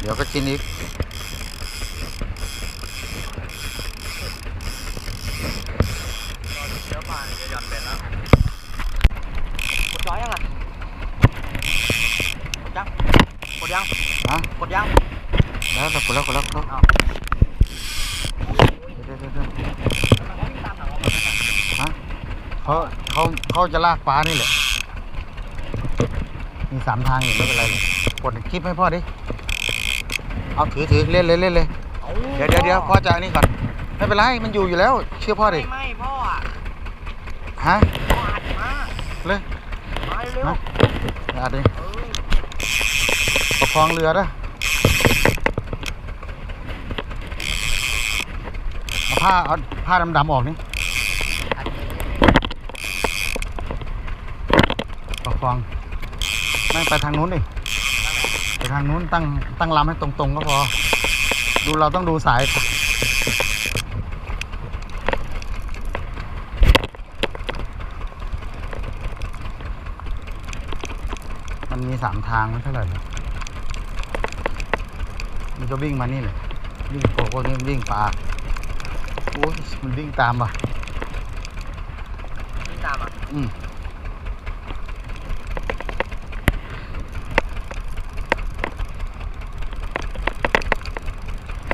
เดี๋ยวก็กินอีกเชื้อปลาจะหย่อนเบ็ดแล้วกดย้อยยังอะกดยังกดยังฮะกดยังแล้วแต่คนแล้วคนแล้วคนแล้วอ้าวเดี๋ยวเดี๋ยวเดี๋ยวฮะเขาเขาเขาจะลากปลานี่แหละมีสามทางอยู่ไม่เป็นไรเลยกดคลิปให้พ่อดิ เอาถือถือเล่นเลยเล่นเลยเดี๋ยวเดี๋ยวเดี๋ยวพ่อจะอันนี้ก่อนไม่เป็นไรมันอยู่อยู่แล้ว เชื่อพ่อดิไม่ไม่พ่ออะฮะพ่ออัดมาเลยมาเร็วฮะอาดิเออประคองเรือนะเอาผ้าเอาผ้าดำๆออกนี่อัดเองประคองไม่ไปทางนู้นดิ ไปทางนู้นตั้งตั้งลำให้ตรงๆก็พอ ดูเราต้องดูสายมันมีสามทางไม่เท่าไหร่หรอกมันก็วิ่งมานี่เลยวิ่งโผล่พวกนี้มันวิ่งปลาโอ้ยมันวิ่งตามว่ะวิ่งตามอะอืม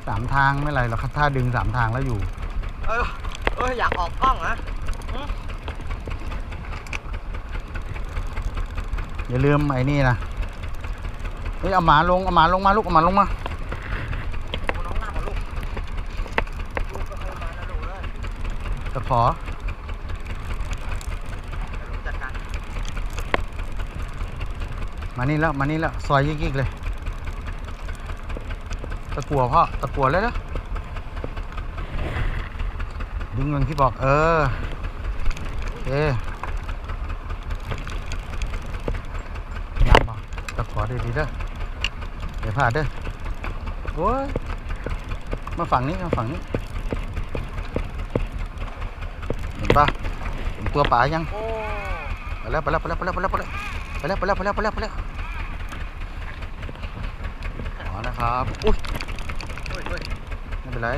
สามทางไม่ไรหรอกครับถ้าดึงสามทางแล้วอยู่ เออเอออยากออกกล้องนะอย่าลืมไอ้นี่นะเฮ้ยเอาหมาลงเอาหมาลงมาลูกเอาหมาลงมาโอ้น้องหน้าของลูกลูกก็เคยมานะลูกเลยจะขอเดี๋ยวลูกจัดการมานี่แล้วมานี่แล้วซอยยิกๆเลย ตะกัวพ่อตะกัวเลยนะดึงเงินที่บอก เออโอเคย้ำบอกตะกัวดีๆเด้อเดี๋ยวพลาดเด้อโอ้ยมาฝั่งนี้มาฝั่งนี้เห็นปะเห็นตัวป่ายังไปแล้วไปแล้วไปแล้วไปแล้วไปแล้วไปแล้วไปแล้วไปแล้วไปแล้วไปแล้วไปแล้วขอนะครับอุ้ย ไม่เป็นไร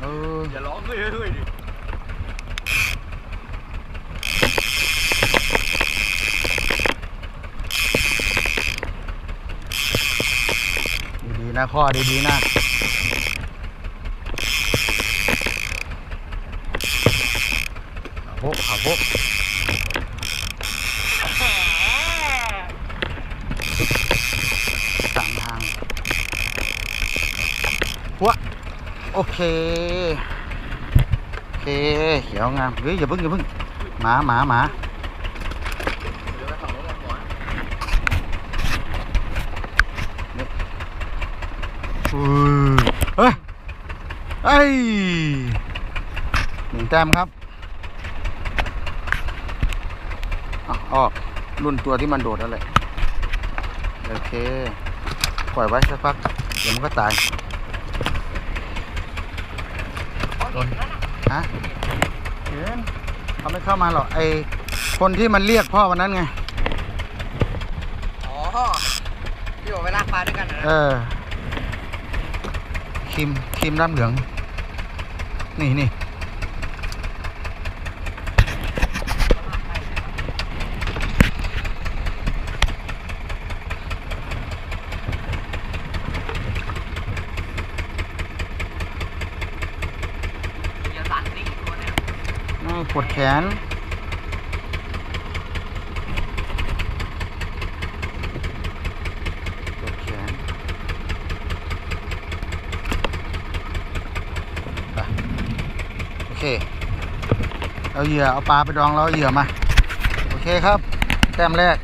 เอออย่าร้องเฮ้ยเฮ้ยเฮ้ยดิดีๆนะข้อดีๆนะขาโบกขาโบกสามทาง หัวโอเค โอเค เขียวงามเฮ้ยอย่าเพิ่งอย่าเพิ่งหมาหมาหมาเดี๋ยวไปฝั่งโน้นก่อนหัวอุ้ยเฮ้ยหนึ่งแต้มครับออกรุ่นตัวที่มันโดดนั่นแหละโอเค ปล่อยไว้สักพัก เดี๋ยวมันก็ตาย ฮะเห็นเขาไม่เข้ามาหรอกไอคนที่มันเรียกพ่อวันนั้นไง อ๋อที่บอกไปลากปลาด้วยกันนะเออครีมครีมด้านเหลือง นี่นี่ อย่าสั่นนี่ตัวเนี่ย นี่ ปวดแขน ปวดแขนไปโอเค เอาเหยื่อ เอาปลาไปดองแล้วเอาเหยื่อมา โอเคครับ แต้มแรก